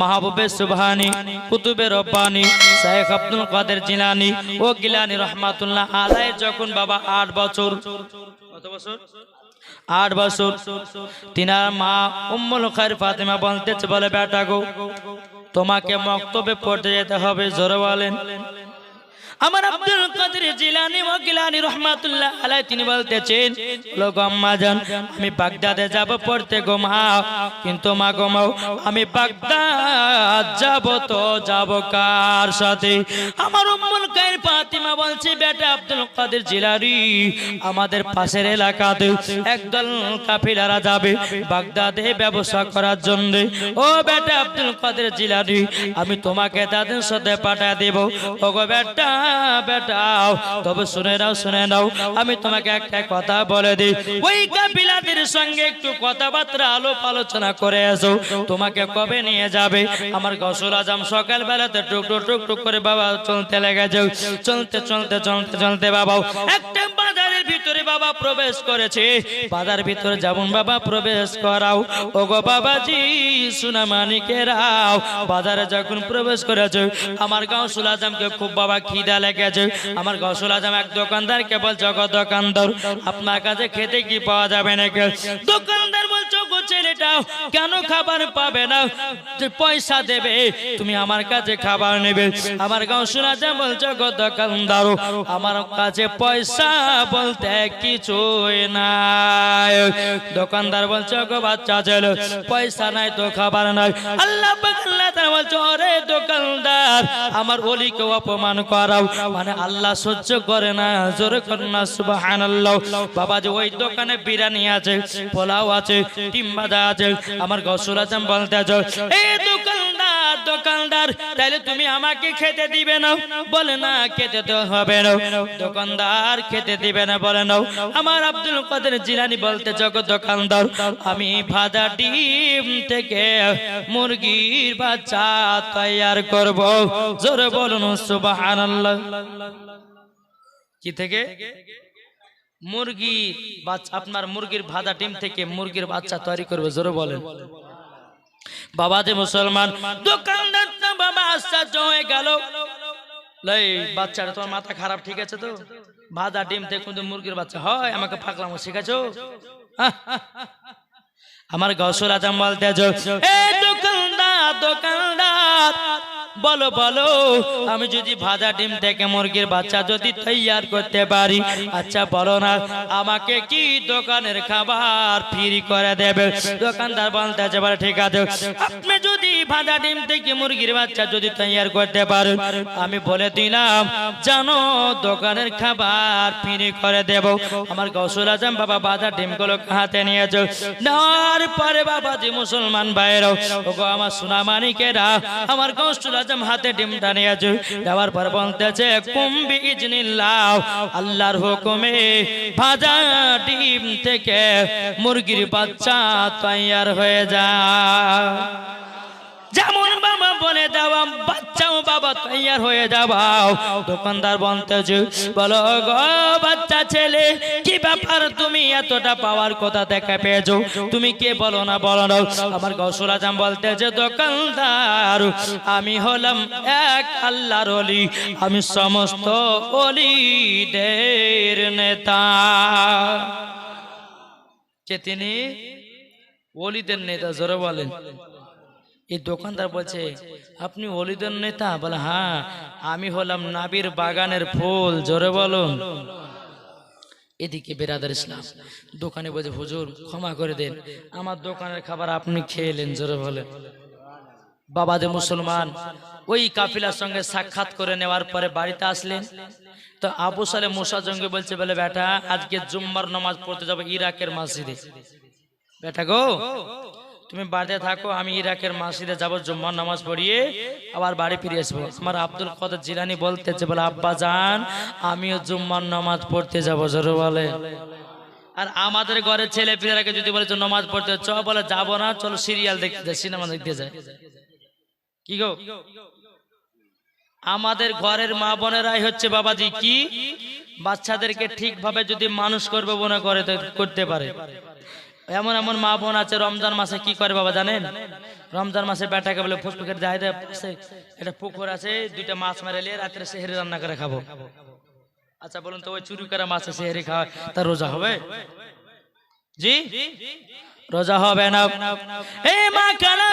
মাহবুবে সুবহানি, কুতুবে রব্বানি শেখ আব্দুল কাদের জিলানি ও গিলানি রহমাতুল্লাহ যখন বাবা আট বছর আট বছর। তিনার মা উম্মুল খায়ের ফাতেমা বলতেছে, বলে, বেটা গো, তোমাকে মক্তবে পড়তে যেতে হবে, জোরে বলেন। আমার আব্দুল কাদের জিলানি ও গিলানি রহমাতুল্লাহ আলাই তিনি বলতেছেন লোক আম্মা জান, আমি বাগদাদে যাব পড়তে গো মা, কিন্তু মা গো মাও আমি বাগদাদ যাব তো যাব কার সাথে? আমার উম্মুল কায়ের ফাতিমা বলছে, বেটা আব্দুল কাদের জিলানি, আমাদের পাশের এলাকাতে একদল কাফিলারা যাবে বাগদাদে ব্যবসা করার জন্য। ও বেটা আব্দুল কাদের জিলানি, আমি তোমাকে তাদের সাথে পাঠিয়ে দেব। ও গো বেটা বেটাও, তবে শুনে নাও শুনে নাও, আমি তোমাকে একটা কথা বলে দিই। ওই সঙ্গে একটু কথাবার্তা আলোপ আলোচনা করে আসো তোমাকে কবে নিয়ে যাবে? আমার গসুল আজম সকাল বেলাতে টুক টুক টুক টুক করে বাবা চলতে লেগে যাও চলতে চলতে চলতে চলতে বাবা একটা বাজারের ভিতরে বাবা প্রবেশ করেছে। বাজার ভিতরে যেমন বাবা প্রবেশ করাও, ওগো বাবাজি, সুনা বাজারে যখন প্রবেশ করেছে, আমার গাউসুল আজমকে খুব বাবা খিদা লেগেছে। আমার গাউসুল আজম এক দোকানদার কেবল জগৎ দোকানদার, আপনার কাছে খেতে কি পাওয়া যাবে নাকি? দোকানদার ছেলেটাও কেন খাবার পাবে না? পয়সা দেবে, তুমি আমার কাছে খাবার নেবে। আমার গাঁও শোনা যা বলছো গো দোকানদার আমার কাছে পয়সা বলতে কিছুই নাই। দোকানদার বলছো গো বাচ্চা ছেলে, পয়সা নাই তো, খাবার নাই। আল্লাহ বলছো, ওরে দোকানদার, আমার ওলিকে অপমান করাও। মানে আল্লাহ সহ্য করে না, জোরে না, সুবহানাল্লাহ। বাবা যে ওই দোকানে বিরিয়ানি আছে, পোলাও আছে, ডিম আমার গসুল আজম বলতে দোকানদার দোকানদার তাহলে তুমি আমাকে খেতে দিবে না? বলে না, খেতে তো হবে না। দোকানদার, খেতে দিবে না, বলে না। আমার আব্দুল কাদের জিলানি বলতে জগ দোকানদার, আমি ভাজা ডিম থেকে মুরগির বাচ্চা তৈয়ার করব। জোরে বলুন, সুবহানাল্লাহ। কি থেকে? মুরগি আপনার মুরগির ভাজা ডিম থেকে মুরগির বাচ্চা তৈরি করবে জোরে বলেন। বাবা যে মুসলমান দোকানদার বাবা আশ্চর্য হয়ে গেল। লাই বাচ্চাটা তোমার মাথা খারাপ ঠিক আছে তো? ভাজা ডিম থেকে কিন্তু মুরগির বাচ্চা হয় আমাকে ফাঁকলাম শিখেছো? আমার গসুল আজম বলতে আছো, দোকানদার দোকানদার বলো বলো, আমি যদি ভাজা ডিম থেকে মুরগির বাচ্চা যদি তৈয়ার করতে পারি আচ্ছা বলো না, আমাকে কি দোকানের খাবার ফ্রি করে দেবে? দোকানদার বলতে আছে বলে, ঠিক আছে, আপনি যদি ভাজা ডিম থেকে মুরগির বাচ্চা যদি তৈয়ার করতে পারেন, আমি বলে দিলাম, জানো, দোকানের খাবার ফ্রি করে দেব। আমার গসুল আজম বাবা ভাজা ডিমগুলো হাতে নিয়েছে। নেওয়ার পরে বাবা যে মুসলমান ভাইরাও ওগো, আমার সোনা মানিকেরা আমার গসুল আজম হাতে ডিমটা নিয়েছে দেওয়ার পর বলতেছে, কুম্বি ইজনিল্লাহ, আল্লাহর হুকুমে ভাজা ডিম থেকে মুরগির বাচ্চা তৈয়ার হয়ে যায় যেমন বলে দেওয়া বাচ্চাও বাবা তৈয়ার হয়ে যাবাও দোকানদার বলতেছে বলো গো বাচ্চা ছেলে, কি ব্যাপার তুমি এতটা পাওয়ার কথা দেখা পেয়েছ? তুমি কে বলো না বলো না। আমার গসুর আজম বলতেছে দোকানদার, আমি হলাম এক আল্লাহর অলি। আমি সমস্ত অলিদের নেতা। কে তিনি? অলিদের নেতা, জোরে বলেন। এই দোকানদার বলছে, আপনি অলিদের নেতা? বলে হ্যাঁ আমি হলাম নাবির বাগানের ফুল, জোরে বলুন। এদিকে বেরাদার ইসলাম দোকানে বলছে, হুজুর, ক্ষমা করে দেন, আমার দোকানের খাবার আপনি খেয়েলেন জোরে বলেন। বাবা যে মুসলমান ওই কাফিলার সঙ্গে সাক্ষাৎ করে নেওয়ার পরে বাড়িতে আসলেন। তো আবু সালে মুসা জঙ্গে বলছে, বলে, বেটা, আজকে জুম্মার নামাজ পড়তে যাব ইরাকের মসজিদে। বেটা গো তুমি বাড়িতে থাকো, আমি ইরাকের মাসিদে যাব, জুম্মার নামাজ পড়িয়ে আবার বাড়ি ফিরে আসব। আমার আব্দুল কদর জিলানি বলতেছে, বলে, আব্বা যান আমিও জুম্মার নামাজ পড়তে যাব, জোরে বলে। আর আমাদের ঘরের ছেলে পিলারাকে যদি বলে নামাজ পড়তে চ বলে, যাব না, চলো সিরিয়াল দেখতে যায় সিনেমা দেখতে যায় কি গো? আমাদের ঘরের মা বোনেরাই হচ্ছে বাবাজি, কি? বাচ্চাদেরকে ঠিকভাবে যদি মানুষ করবে, মনে করে করতে পারে। এমন এমন মা বোন আছে রমজান মাসে কি করে বাবা জানেন? রমজান মাসে বেটাকে বলে ফুসফুকের যাই একটা পুকুর আছে, দুইটা মাছ মেরে রাত্রে সেহেরি রান্না করে খাব। আচ্ছা বলুন তো, ওই চুরি করা মাছে সেহেরি খাওয়া তার রোজা হবে? জি? রোজা হবে না। এই মা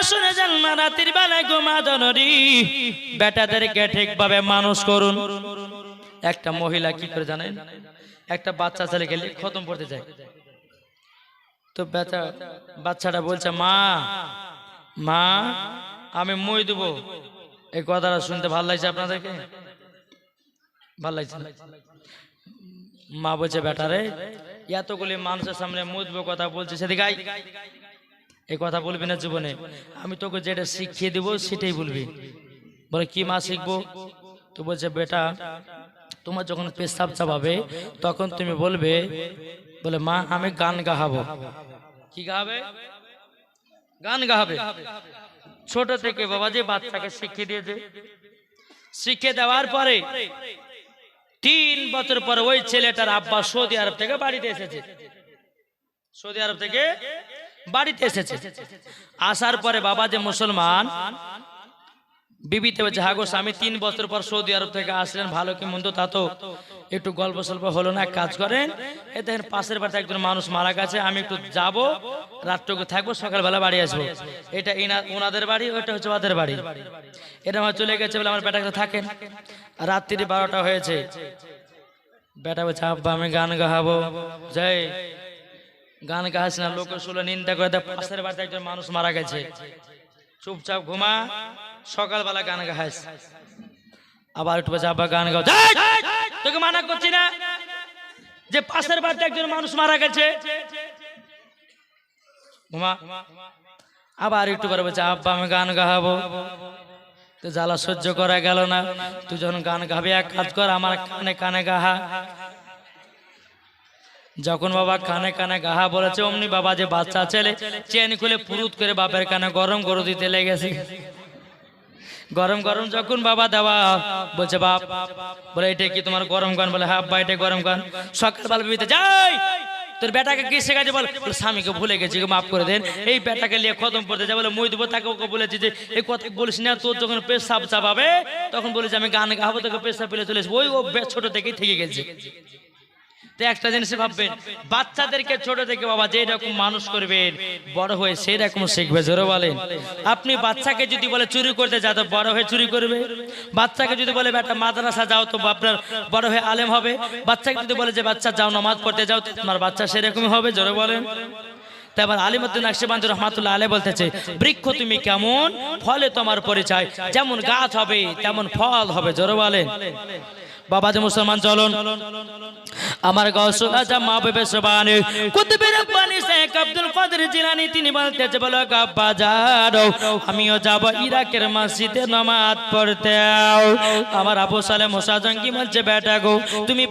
শুনে যান মা রাতের বেলায় ঘুমা জনরি বেটাদেরকে ঠিকভাবে মানুষ করুন। একটা মহিলা কি করে জানেন? একটা বাচ্চা ছেলে গেলে খতম পড়তে যায়। তো বেচা, বাচ্চাটা বলছে, মা মা, আমি মই দেবো। এই কথাটা শুনতে ভালো লাগছে আপনাদেরকে? ভালো লাগছে মা বলছে বেটারে এতগুলি মানুষের সামনে মুদবো কথা বলছে, সেদিকে। এই কথা বলবি না জীবনে? আমি তোকে যেটা শিখিয়ে দিব, সেটাই বলবি। বলে, কি মা শিখব? তো বলছে, বেটা, তোমার যখন পেশাব চাপাবে, তখন তুমি বলবে বলে, মা, আমি গান গাহাবো। কি গাবে গান গাবে ছোট থেকে বাবা যে বাচ্চাকে শিখিয়ে দিয়েছে। শিখে দেওয়ার পরে তিন বছর পর ওই ছেলেটার আব্বা সৌদি আরব থেকে বাড়িতে এসেছে। সৌদি আরব থেকে বাড়িতে এসেছে। আসার পরে বাবা যে মুসলমান বিবিতে হাগো স্বামী, তিন বছর পর সৌদি আরব থেকে আসলেন, ভালো কি মন্দ তা তো একটু গল্প সল্প হলো না কাজ করেন। এ দেখেন পাশের বাড়িতে একজন মানুষ মারা গেছে, আমি একটু যাব, রাতটুকু থাকব, সকালবেলা বাড়ি আসব। এটা ওনাদের বাড়ি ওটা হচ্ছে ওদের বাড়ি। এটা আমার চলে গেছে বলে আমার বেটাকে থাকেন। রাত্রি বারোটা হয়েছে। বেটা বলছে, আব্বা, আমি গান গাহাবো যাই, গান গাহাস না, লোক শুলে নিন্দা করে দেয়। পাশের বাড়িতে একজন মানুষ মারা গেছে। চুপচাপ ঘুমা, সকালবেলা গান গাহাস আবার বলছে আব্বা গান গাও। তোকে মানা করছি না। যে পাশের বাড়িতে একজন মানুষ মারা গেছে। ঘুমা। আবার একটু পরে বলছে, আব্বা, আমি গান গাহাবো তো জ্বালা সহ্য করা গেল না। তুই যখন গান গাবি, এক কাজ কর, আমার কানে কানে গাহা। যখন বাবা কানে কানে গাহা বলেছে অমনি বাবা যে বাচ্চা ছেলে চেন খুলে পুরুত করে বাপের কানে গরম করে দিতে লেগেছে। গরম গরম যখন বাবা দেওয়া বলছে বাপ বলে এটা কি তোমার গরম গান বলে হ্যাঁ বা এটা গরম গান সকালবেলা বিবিতে যাই তোর বেটাকে কি শেখাচ্ছে বল? বলে, স্বামীকে ভুলে গেছি মাফ করে দেন। এই বেটাকে নিয়ে খতম করতে যা বলে মই দেবো তাকে ওকে বলেছি যে এই কথা বলিস না তোর যখন পেশাব চাপাবে তখন বলেছি আমি গান গাবো তোকে পেশাব পেলে চলে। ওই ও ছোট থেকেই থেকে গেছে। তো একটা জিনিস ভাববেন, বাচ্চাদেরকে ছোট থেকে বাবা যে রকম মানুষ করবেন, বড় হয়ে সেই রকম শিখবে, জোরে বলেন। আপনি বাচ্চাকে যদি বলে চুরি করতে যাও, তো বড় হয়ে চুরি করবে? বাচ্চাকে যদি বলে, বেটা, মাদ্রাসা যাও, তো আপনার বড় হয়ে আলেম হবে। বাচ্চাকে যদি বলে যে, বাচ্চা, যাও, নামাজ পড়তে যাও, তো তোমার বাচ্চা সেরকমই হবে। জোরে বলেন। ফলে তোমার পরিচয়। যেমন গাছ হবে, তেমন ফল হবে। জোরে বলেন। বাবা যে মুসলমান, চলন। আমার গৌসুল আব্দুল আমিও যাব ইরাকের মসজিদে পড়তে। আমার বেটা তুমি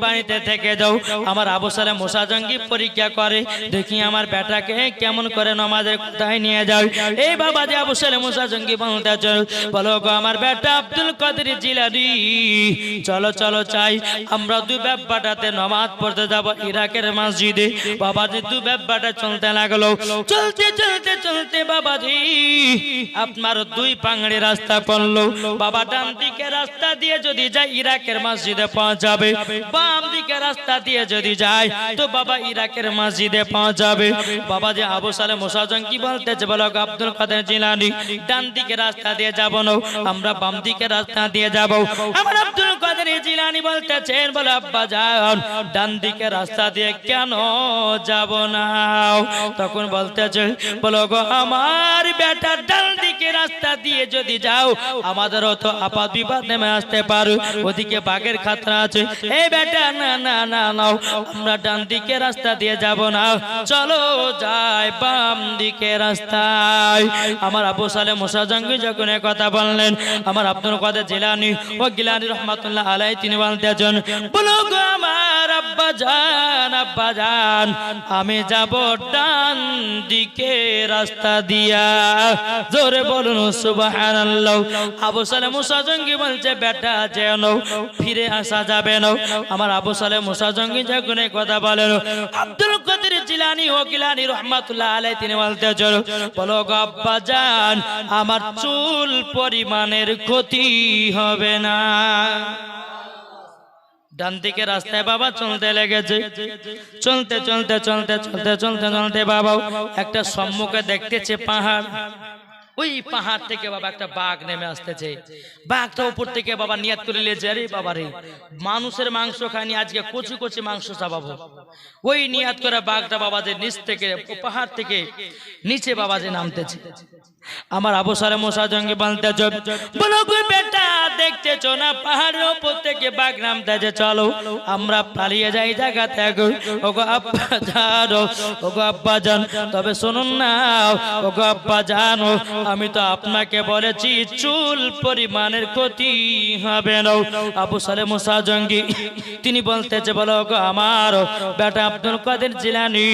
যাও। আমার আবু সালে জঙ্গি পরীক্ষা করে, দেখি আমার বেটাকে কেমন করে নামাজের কোথায় নিয়ে যাও? এই বাবা যে আবু সালে মোসা জঙ্গি বলতে চল বলো গো, আমার বেটা আব্দুল কাদের জিলানি, চলো চলো চাই। আমরা দু ব্যাপারটাতে নমাজ পড়তে যাব, ইরাকের মসজিদে। বাবাজি দু ব্যাপারটা চলতে লাগল। চলতে চলতে চলতে বাবাজি, আপনার দুই পাংড়ি রাস্তা পড়ল। বাবা ডান দিকে রাস্তা দিয়ে যদি যায়, ইরাকের মসজিদে পৌঁছাবে। বাম দিকে রাস্তা দিয়ে যদি যায়, তো বাবা ইরাকের মসজিদে পৌঁছাবে। বাবা যে আবু সালে মোসাজন কি বলতেছে বলো আব্দুল কাদের জিলানি? ডান দিকে রাস্তা দিয়ে যাব না, আমরা বাম দিকে রাস্তা দিয়ে যাব। আমার আব্দুল কাদের জিলানি বলতেছেন, বলে, আব্বা যান ডান দিকে রাস্তা দিয়ে কেন যাব না? তখন বলতেছে, বলো গো, আমার বেটা রাস্তা দিয়ে যদি যাও, আমাদেরও তো আপাত বিপদ নেমে আসতে পারো। ওদিকে বাঘের খাতরা আছে। এই বেটা, না না না, নাও। আমরা ডান দিকে রাস্তা দিয়ে যাব না। চলো যাই বাম দিকে রাস্তায়। আমার আবু সালে মুসা জঙ্গি যখন কথা বললেন, আমার আব্দুল কাদের জিলানি ও গিলানি রহমাতুল্লাহ আলাই তিনি বলতেছেন বলো গো আমার আব্বা জান আব্বা জান, আমি যাব ডান দিকে রাস্তা দিয়া। জোরে বলুন সুবহানাল্লাহ। আবু সালে মুসা জঙ্গি বলছে, বেটা যেন ফিরে আসা যাবে না আমার আবু সালে মুসা জঙ্গি যখন কথা বলেন, আব্দুল কাদের জিলানি ও গিলানি রহমাতুল্লাহ আলাই তিনি বলতে চলো, বলো গো আব্বা যান আমার চুল পরিমাণের ক্ষতি হবে না। ডান দিকে রাস্তায় বাবা চলতে লেগেছে। চলতে চলতে চলতে চলতে চলতে চলতে বাবা একটা সম্মুখে দেখতেছে পাহাড়। ওই পাহাড় থেকে বাবা একটা বাঘ নেমে আসতেছে। বাঘটা উপর থেকে বাবা নিয়াত করে নিয়েছে আরে বাবা রে, মানুষের মাংস খায়নি আজকে কচি কচি মাংস চাবাবো। ওই নিয়াত করে বাঘটা বাবা যে নিচ থেকে, পাহাড় থেকে নিচে বাবা যে নামতেছে। আমার আবু সালে মশা জঙ্গি দেখতেছো না পাহাড়ের থেকে চলো? আমরা পালিয়ে যাই জায়গা থেকে। ওগো আব্বা জানো, ওগো আব্বা জান, তবে শুনুন না। ওগো আব্বা জানো, আমি তো আপনাকে বলেছি, চুল পরিমাণের ক্ষতি হবে না। আবু সালে জঙ্গি, তিনি বলতেছে, বলো গো আমার বেটা আব্দুল কাদের জিলানি,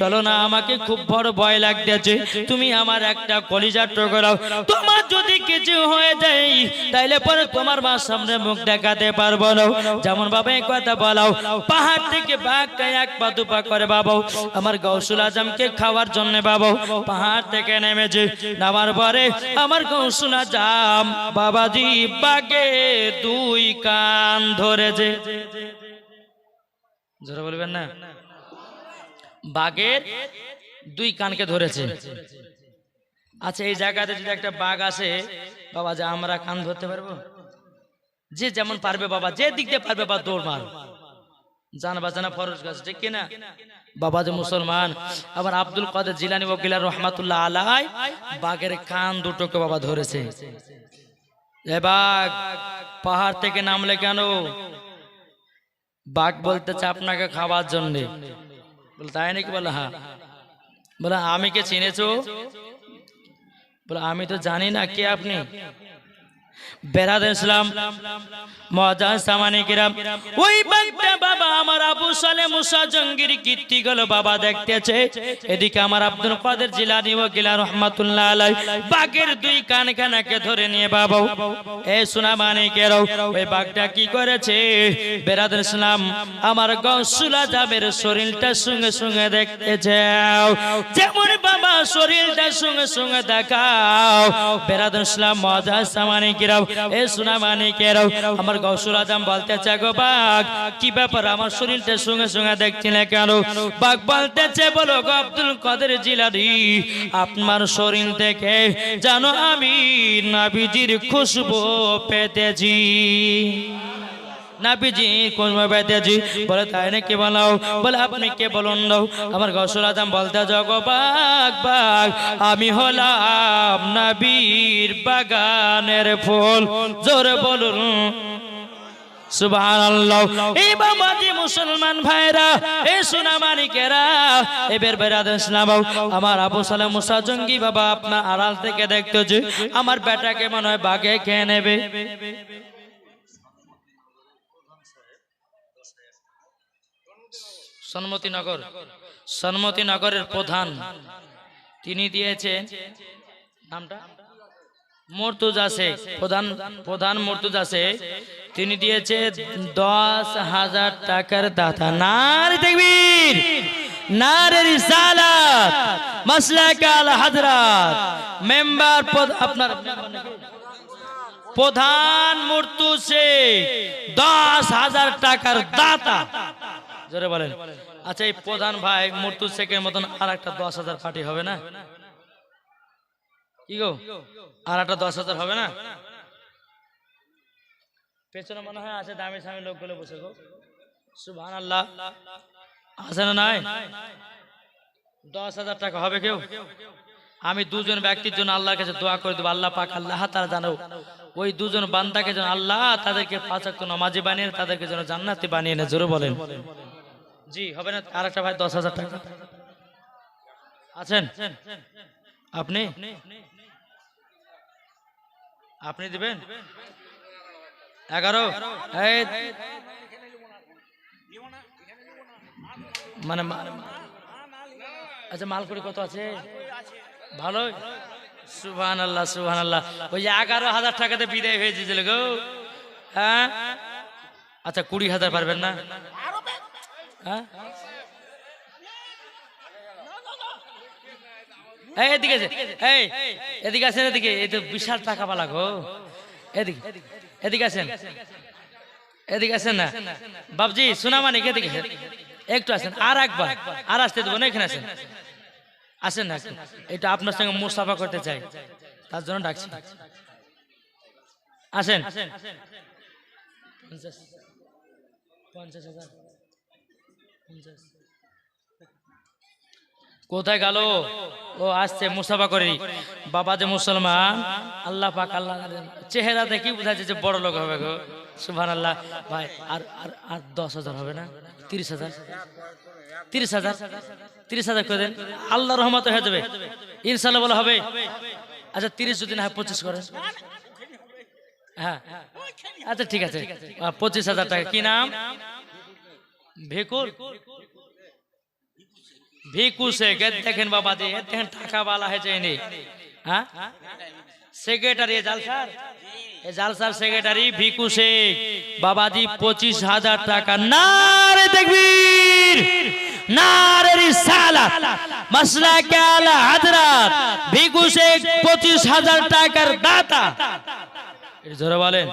চলো না, আমাকে খুব বড় ভয় লাগতেছে। তুমি আমার একটা কলিজার টুকরাও তোমার যদি কিছু হয়ে যায়, তাইলে পরে তোমার মার সামনে মুখ দেখাতে পারব না। যেমন বাবা কথা বলাও পাহাড় থেকে বাঘটা এক পা দুপা করে বাবা। আমার গৌসুল আজমকে খাওয়ার জন্য বাবা, পাহাড় থেকে নেমেছে। নামার পরে আমার গৌসুল আজম বাবাজি বাগে দুই কান ধরেছে। জোরে বলবেন না? বাঘের দুই কানকে ধরেছে। আচ্ছা এই জায়গাতে যদি একটা বাঘ আসে, বাবা, যে আমরা কান ধরতে পারব? যে যেমন পারবে, বাবা, যে দিক দিয়ে পারবে বা দৌড় মার। জান বাজানা ফরজ গাছ, ঠিক কিনা বাবা যে মুসলমান, আবার আব্দুল কাদের জিলানি ওকিলা রহমাতুল্লাহ আলাই, বাঘের কান দুটোকে বাবা ধরেছে। এ বাঘ, পাহাড় থেকে নামলে কেন? বাঘ বলতেছে আপনাকে খাওয়ার জন্য। বলে, তাই নাকি? বলে হ্যাঁ। বলে, আমি কে চিনেছো? বলে আমি তো জানি না কে আপনি। বেরাদ ইসলাম সামানি কিরাম, ওই বাবা, আমার আবু সালে মুসা জঙ্গির কীর্তি বাবা দেখতেছে। এদিকে আমার আব্দুল কাদের ও গিলা রহমাতুল্লাহ আলাই দুই কান খানাকে ধরে নিয়ে বাবা, এ সোনা ওই কি করেছে? বেরাদ ইসলাম আমার জাবের শরীরটা সঙ্গে সঙ্গে দেখতেছে। যেমন বাবা, শরীরটা সঙ্গে সঙ্গে দেখাও। বেরাদ ইসলাম মজা সামানি কিরাম গো বাঘ, কি ব্যাপার? আমার শরীরটা সঙ্গে সঙ্গে দেখছিলে কেন? বাঘ বলতেছে, বলো গো আব্দুল কাদের জিলারি আপনার শরীর দেখে জানো আমি নাবিজির খুশবু পেতেছি। নাবিজি, কোন পেতেছি বলে, তাই না নাকি বলাও বলে, আপনি কে বলুন দাও? আমার গসুল আজম বলতে জগ বাঘ বাঘ আমি হলাম নাবির বাগানের ফুল। জোরে বলুন। এবার আমার আবু জঙ্গি বাবা আপনার আড়াল থেকে দেখতো যে আমার বেটাকে মনে হয় বাঘে খেয়ে নেবে। সন্মতিনগর সন্মতিনগরের প্রধান তিনি দিয়েছেন, নামটা? মর্তুজা শেখ। প্রধান প্রধান মর্তুজা শেখ। তিনি দিয়েছে দশ হাজার টাকার দাতা। নারী দেখবির নারী হাজরাত। মেম্বার পদ, আপনার প্রধান মূর্তু শেখ, দশ হাজার টাকার দাতা। জোরে বলেন। আচ্ছা এই প্রধান ভাই মূর্তু শেখের মতন আর একটা দশ হাজার পার্টি হবে না? কি গো? আর একটা দশ হাজার হবে না? পেছনে মনে হয় আছে দামি সামি লোকগুলো বসে গো। সুবহান আল্লাহ আছে না নাই? দশ হাজার টাকা হবে কেউ? আমি দুজন ব্যক্তির জন্য আল্লাহর কাছে দোয়া করে দেবো। আল্লাহ পাক আল্লাহ তারা জানো ওই দুজন বান্দাকে যেন আল্লাহ তাদেরকে পাঁচ অক্ট নামাজি বানিয়ে তাদেরকে যেন জান্নাতি বানিয়ে নেয়। জোরে বলেন। জি, হবে না আর একটা ভাই, দশ হাজার টাকা। আছেন? আপনি? আপনি দিবেন? এগারো? মানে আচ্ছা মালকুড়ি কত আছে? ভালো? সুবহান আল্লাহ সুহান আল্লাহ ওই এগারো হাজার টাকাতে বিদায় হয়েছিল গো হ্যাঁ? আচ্ছা কুড়ি হাজার পারবেন না? হ্যাঁ? এদিকে এই, এদিকে আছেন এদিকে, এই তো বিশাল টাকা এদিকে এদিকে আছেন এদিকে আছেন না। বাবজি শোনা মানে এদিকে আসেন। একটু আসেন, আর একবার, আর আসতে দেবো না, এখানে আসেন। আসেন না। এটা আপনার সঙ্গে মুসাফা করতে চাই, তার জন্য ডাকছি। আসেন। পঞ্চাশ হাজার। কোথায় গেল? ও, আসছে, মুসাফা করি বাবা যে মুসলমান, আল্লাহ পাক, আল্লাহ চেহারা দেখি বোঝা যে বড় লোক হবে গো। সুভান আল্লাহ ভাই, আর আর আর দশ হাজার হবে না? তিরিশ হাজার? তিরিশ হাজার? তিরিশ হাজার করে দেন। আল্লাহ রহমত হয়ে যাবে। ইনশাল্লাহ বলা হবে। আচ্ছা তিরিশ যদি না পঁচিশ করেন। হ্যাঁ। আচ্ছা ঠিক আছে। পঁচিশ হাজার টাকা। কি নাম? ভিকু শেখ দেখেন বাবা দি দেখেন টাকা বালা হয়েছে এনে। হ্যাঁ? সেক্রেটারি জালসার? এ জালসার সেক্রেটারি ভিকু শেখ বাবাজি পঁচিশ হাজার টাকা। হাজরাত! ভিকু শেখ পঁচিশ হাজার টাকার দাতা। জোরে বলেন।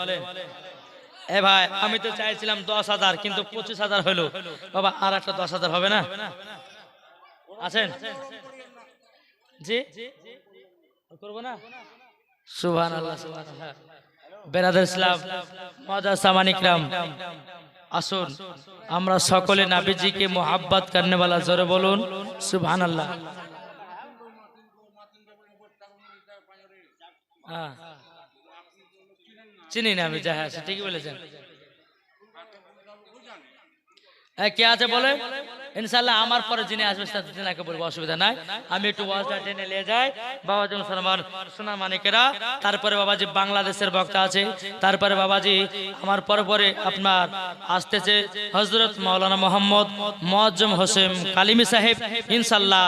এ ভাই, আমি তো চাইছিলাম দশ হাজার, কিন্তু পঁচিশ হাজার হলো। বাবা, আর একটা দশ হাজার হবে না? আছেন? জি? করব না? সুবহান আল্লাহ আল্লাহ ইসলাম, মজা সামানিকরাম আসুন, আমরা সকলে নাবিজিকে মোহাব্বত वाला জোরে বলুন সুবহান আল্লাহ হ্যাঁ। চিনি না আমি হ্যাঁ ঠিকই বলেছেন। হ্যাঁ কে আছে বলে ইনশাল্লাহ আমার পরে যিনি আসবে তাকে বলব, অসুবিধা নাই। আমি একটু ওয়াজটা টেনে নিয়ে যাই। বাবাজি মুসলমান, সোনা মানিকেরা, তারপরে বাবাজি বাংলাদেশের বক্তা আছে। তারপরে বাবাজি আমার পরে পরে আপনার আসতেছে হজরত মাওলানা মোহাম্মদ মোয়াজ্জম হোসেন কালিমি সাহেব। ইনশাল্লাহ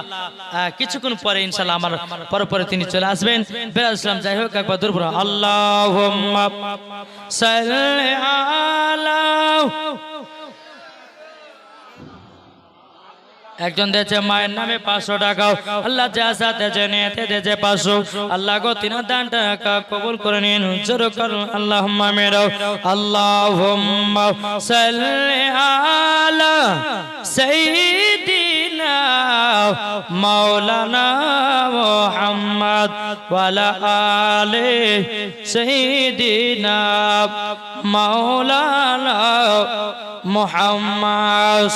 কিছুক্ষণ পরে ইনশাল্লাহ আমার পরে পরে তিনি চলে আসবেন। বেরাজ ইসলাম, যাই হোক, একবার দূর আল্লাহ সাল্লি একজন দেছে মায়ের নামে পাঁচশো টাকা আল্লাহ যা সাথে জেনেতে দিয়েছে পাঁচশো। আল্লাহ গো, তিন দান টাকা কবুল করে নিন। জোর করুন আল্লাহ মেরাও আল্লাহ সাইয়্যিদিনা মাওলানা মুহাম্মদ ওয়ালা আলে সাইয়্যিদিনা মাওলানা মোহাম্মদ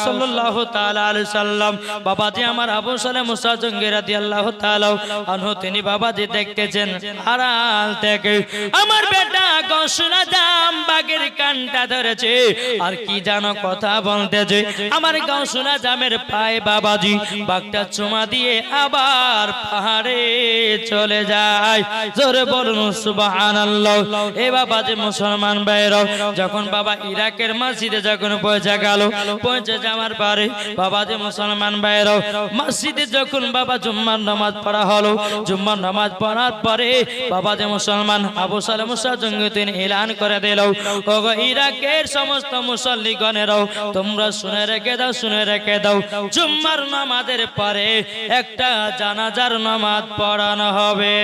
তাআলা আলাইহি সাল্লাম। বাবাজি আমার আবু সালেম মুসা জঙ্গি রাদিয়াল্লাহু তাআলা আনহু, তিনি বাবাজি দেখতেছেন আড়াল থেকে। আমার বেটা গসুরা দাম বাগের কানটা ধরেছে। আর কি জানো কথা বলতেছে। আমার গসুরা জামের পায়ে বাবাজি বাগটা চুমা দিয়ে আবার পাহাড়ে চলে যায়। জোরে বলুন, সুবহানাল্লাহ। এ বাবাজি মুসলমান ভাইরাও যখন বাবা ইরাকের মসজিদে যখন পৌঁছে গেল। পৌঁছে যাওয়ার পরে বাবা যে মুসলমান ভাইরাও মসজিদে যখন বাবা জুম্মার নামাজ পড়া হলো, জুম্মার নামাজ পড়ার পরে বাবা যে মুসলমান আবু সালে মুসা জঙ্গি তিনি এলান করে দিল ইরাকের সমস্ত মুসল্লিগণেরাও, তোমরা শুনে রেখে দাও, শুনে রেখে দাও, জুম্মার নামাজের পরে একটা জানাজার নামাজ পড়ানো হবে।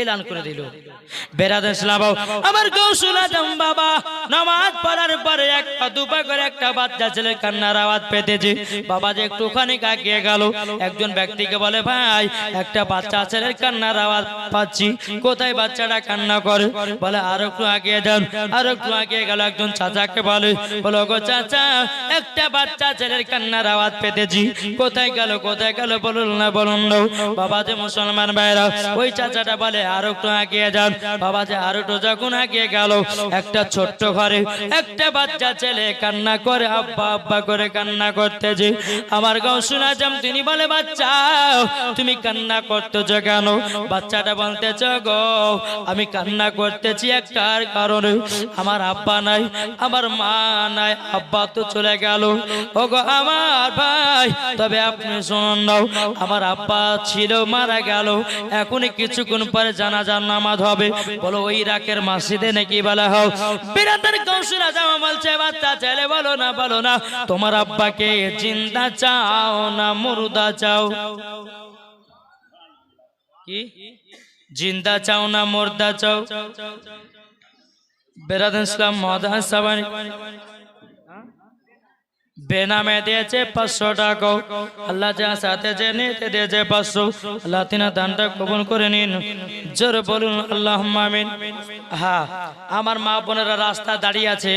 এলান করে দিল। বেরাদের ইসলাম আমার গৌসুল আজম বাবা, নামাজ পড়ার পরে একটা দুপা করে একটা বাচ্চা ছেলে কান্নার আওয়াজ পেতেছে। বাবা যে একটুখানি কাকিয়ে গেল। একজন ব্যক্তিকে বলে, ভাই, একটা বাচ্চা ছেলের কান্নার আওয়াজ পাচ্ছি। কোথায় বাচ্চাটা কান্না করে? বলে, আর একটু আগিয়ে যান, আর একটু আগিয়ে গেল একজন চাচাকে বলে। বলো গো চাচা, একটা বাচ্চা ছেলের কান্নার আওয়াজ পেতেছি। কোথায় গেল কোথায় গেল, বলুন না, বলুন বাবা যে মুসলমান ভাইরা, ওই চাচাটা বলে, আর একটু আগিয়ে যান বাবা যে আর একটু যখন আগিয়ে গেল, একটা ছোট্ট ঘরে একটা বাচ্চা ছেলে কান্না করে, আব্বা আব্বা করে কান্না করতেছে। আমার গাও শোনা যাম, তিনি বলে, বাচ্চা, তুমি কান্না করতেছ কেন? বাচ্চাটা বলতেছ, গো, আমি কান্না করতেছি একটার কারণে। আমার আব্বা নাই, আমার মা নাই, আব্বা তো চলে গেল। ও গো আমার ভাই, তবে আপনি শুনুন আমার আব্বা ছিল, মারা গেল। এখনই কিছুক্ষণ পরে জানাজার নামাজ হবে। বলো, ওই রাকের মসজিদে নাকি বলা হোক বিরাতের কৌশল জামা বলছে বাচ্চা ছেলে, বলো না বলো না। তোমার আব্বাকে জিন্দা চাও না, মুর্দা চাও। কি? জিন্দা চাও না, মুর্দা চাও। বেরাদ ইসলাম মহাদান সাবানি বেনামে দিয়েছে পাঁচশো টাকা। আল্লাহ যা সাথে যে নিতে দিয়েছে পাঁচশো, আল্লাহ তিনা দানটা কবুল করে নিন। জোর বলুন আল্লাহ মামিন হ্যাঁ আমার মা বোনেরা রাস্তা দাঁড়িয়ে আছে।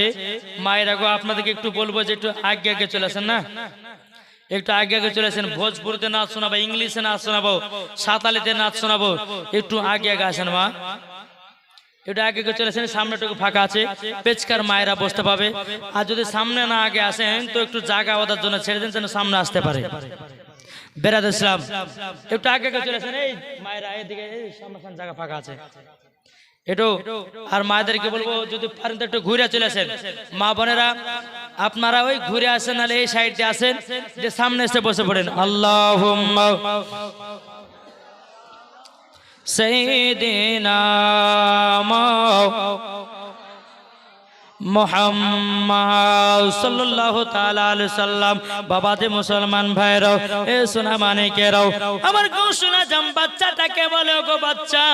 মায়েরা গো, আপনাদেরকে একটু বলব যে একটু আগে আগে চলে আসেন না? একটু আগে আগে চলে আসেন, ভোজপুরিতে নাচ শোনাবো, ইংলিশে নাচ শোনাবো সাঁতালিতে নাচ শোনাবো। একটু আগে আগে আসেন মা। একটু আগে আগে চলে আসেন সামনেটুকু ফাঁকা আছে, পেচকার মায়েরা বসতে পাবে। আর যদি সামনে না আগে আসেন, তো একটু জায়গা ওদের জন্য ছেড়ে দেন যেন সামনে আসতে পারে। বেরাদ ইসলাম, একটু আগে আগে চলে আসেন এই মায়েরা এদিকে সামনে জায়গা ফাঁকা আছে। একটু আর মায়েদেরকে বলব, যদি পারেন একটু ঘুরে চলে আসেন। মা বোনেরা, আপনারা ওই ঘুরে আসেন, নাহলে এই সাইডে আসেন, যে সামনে এসে বসে পড়েন। আল্লাহ سيدنا মোহাম্মদ সাল্লাল্লাহু তাআলা আলাইহি সাল্লাম। বাবা যে মুসলমান ভাইরাও এ সোনা মানিকেরাও আমার গো শোনা জাম, বাচ্চাটাকে বলে গো বাচ্চা,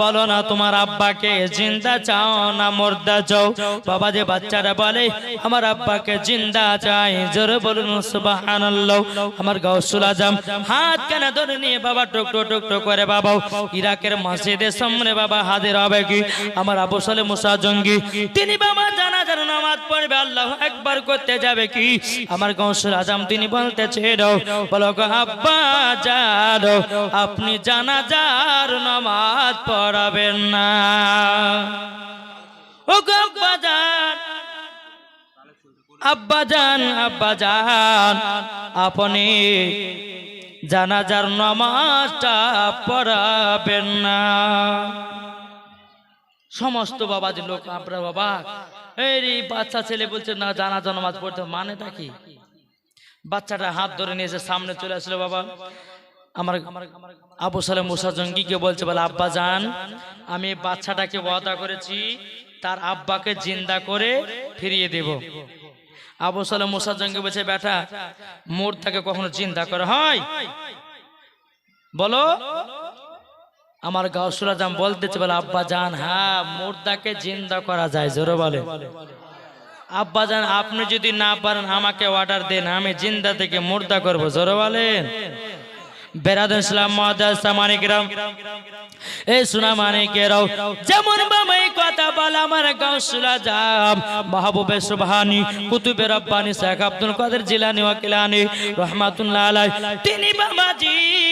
বলো না তোমার আব্বাকে, জিন্দা চাও না মুর্দা চাও? বাবা যে বাচ্চাটা বলে, আমার আব্বাকে জিন্দা চাই, জোরে বলুন সুবহানাল্লাহ। আমার গাউসুল আজম হাত কেন ধরে নিয়ে বাবা টুকটো টুকটো করে বাবা ইরাকের মসজিদের সামনে বাবা হাজির হবে কি? আমার আবু সালে মুসা জঙ্গি, তিনি বাবা জানাজার নামাজ পড়বে, আল্লাহ একবার করতে যাবে কি? আমার গৌসুল আজম তিনি বলতেছে বলো আব্বা যার আপনি জানাজার নামাজ পড়াবেন না। ও আব্বা যান আব্বা যান আব্বা যান আপনি জানাজার নামাজটা পড়াবেন না। সমস্ত বাবা বাবাজি লোক আপনার বাবা এই বাচ্চা ছেলে বলছে, না, জানাজা নামাজ পড়তে। মানেটা কি? বাচ্চাটা হাত ধরে নিয়েছে সামনে চলে আসলো, বাবা, আমার আবু সালে মুসা জঙ্গিকে বলছে, বলে, আব্বা যান, আমি বাচ্চাটাকে ওয়াদা করেছি, তার আব্বাকে জিন্দা করে ফিরিয়ে দেব। আবু সালে মুসা জঙ্গি বলছে, বেটা মোরটাকে কখনো চিন্তা করা হয়? বলো আমার গাউসুল আজম বলতেছে, বলে, আব্বা জান হ্যাঁ মুর্দাকে জিন্দা করা যায়। জোরে বলে। আব্বা জান, আপনি যদি না পারেন, আমাকে অর্ডার দেন, আমি জিন্দা থেকে মুর্দা করব। জোরে বলেন আমার তিনি বাবাজি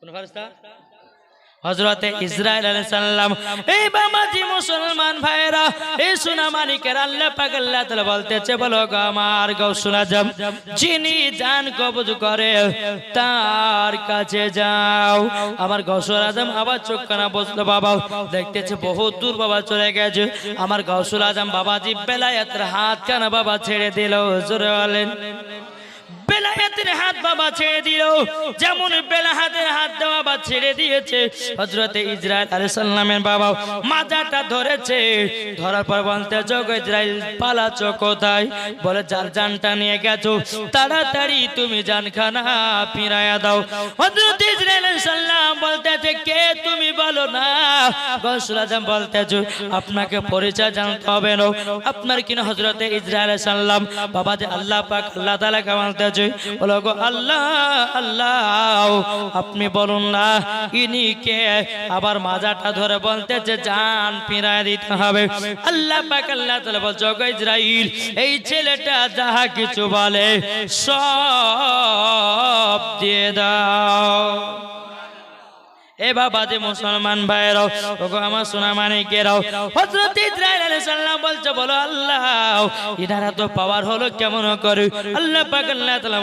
কোন ফারিস্তা হজরতে ইসরায়েল আলাইহিস সালাম এই বামাজি মুসলমান ভাইরা এই সোনা মানিকের আল্লাহ পাক আল্লাহ তাআলা বলতেছে, বলো গো আমার গো শোনা যাম যিনি জান কবজ করে, তার কাছে যাও। আমার গৌসুল আজম আবার চোখ কানা বসল, বাবা দেখতেছে বহুত দূর বাবা চলে গেছে। আমার গৌসুল আজম বাবাজি বেলায়েতের হাত কানা বাবা ছেড়ে দিল, জোরে বলেন। বেলায়েতের হাত বাবা ছেড়ে দিল। যেমন বেলাহাতের হাত দেওয়া বা ছেড়ে দিয়েছে। হজরতে ইসরায়েল আলাইহিস সালামের বাবা মাজাটা ধরেছে। ধরার পর বলতে যোগ ইসরায়েল পালাচ্ছ কোথায়? বলে, যার জানটা নিয়ে গেছো, তাড়াতাড়ি তুমি জানখানা ফিরাইয়া দাও। হজরত ইসরায়েল সালাম বলতেছে, কে তুমি বলো না? গৌসুল আজম বলতেছে, আপনাকে পরিচয় জানতে হবে না। আপনার কিনা হজরতে ইসরায়েল সালাম বাবা যে আল্লাহ পাক, আল্লাহ তাআলা বলতেছে আল্লাহ আল্লাহ, আপনি বলুন না, ইনি কে? আবার মাজাটা ধরে বলতে যে জান ফিরায় দিতে হবে। আল্লাহ পাক, আল্লাহ তাআলা এই ছেলেটা যাহা কিছু বলে, সব দিয়ে দাও। এ বাবা মুসলমান ভাইরাও আমার সোনা মানিকেরাও আলাইহিস সালাম বলছে, বলো আল্লাহ, ইনারা তো পাওয়ার হলো কেমন করে? আল্লাহ পাক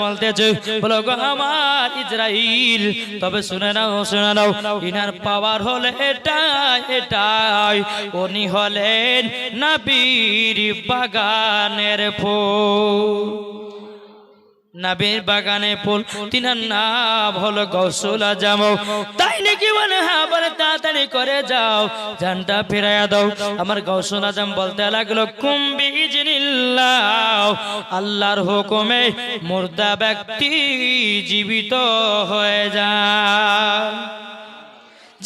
বলতেছে, বলো গো আমার ইসরাইল তবে শুনে নাও শুনে নাও, ইনার পাওয়ার হলো এটাই এটাই, উনি হলেন নবীর বাগানের ফুল। নবীর বাগানে ফুল, তিনার নাম হলো গৌসুল আজম তাই নাকি বলে হ্যাঁ তাড়াতাড়ি করে যাও? জানটা ফেরাইয়া দাও। আমার গৌসুল আজম বলতে লাগল কুম্বি আল্লাহর হুকুমে মুর্দা ব্যক্তি জীবিত হয়ে যায়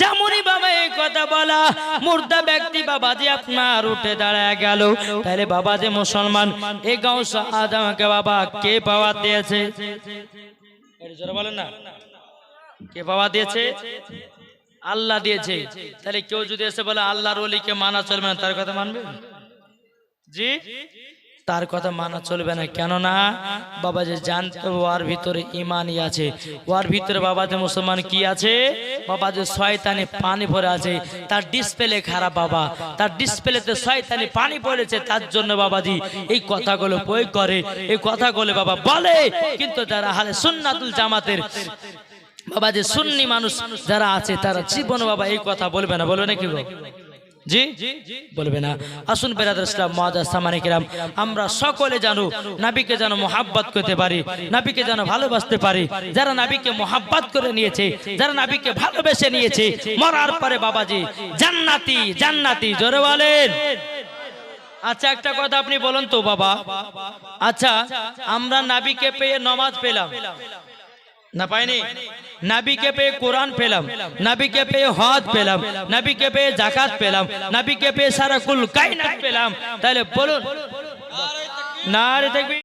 যেমনই বাবা এই কথা বলা, মুর্দা ব্যক্তি বাবা যে আপনার উঠে দাঁড়ায় গেল। তাহলে বাবা যে মুসলমান এই গাঁও আদমকে বাবা কে পাওয়া দিয়েছে? বলেন না। কে পাওয়া দিয়েছে? আল্লাহ দিয়েছে। তাহলে কেউ যদি এসে বলে, আল্লাহর ওলিকে মানা চলবে না, তার কথা মানবে? জি? তার কথা মানা চলবে না। কেননা বাবা যে জানতে ওর ভিতরে ইমানই আছে। ওর ভিতরে বাবা যে মুসলমান কি আছে? বাবা যে শয়তানি পানি ভরে আছে। তার ডিসপ্লে খারাপ বাবা। তার ডিসপ্লেতে শয়তানি পানি পড়েছে, তার জন্য বাবাজি এই কথাগুলো বই করে? এই কথাগুলো বাবা বলে, কিন্তু যারা হালে সুন্নাতুল জামাতের বাবা যে সুন্নি মানুষ যারা আছে, তারা জীবন বাবা এই কথা বলবে না। বলবে না কি গো? জি? বলবে না। আসুন বেরাদার ইসলাম মহাদাস সামানিকেরাম আমরা সকলে জানো নাবিকে যেন মোহাব্বত করতে পারি, নাবিকে যেন ভালোবাসতে পারি, যারা নাবিকে মোহাব্বত করে নিয়েছে, যারা নাবিকে ভালোবেসে নিয়েছে, মরার পরে বাবাজি, জান্নাতি জান্নাতি, জোরে বলেন। আচ্ছা একটা কথা আপনি বলুন তো, বাবা। আচ্ছা আমরা নাবিকে পেয়ে নমাজ পেলাম। না পাইনি? নাবিকে পেয়ে কোরআন পেলাম নাবিকে পেয়ে হজ পেলাম নাবিকে পেয়ে জাকাত পেলাম নাবিকে পেয়ে সারা কুল কাইনাত পেলাম। তাহলে বলুন না রে দেখবি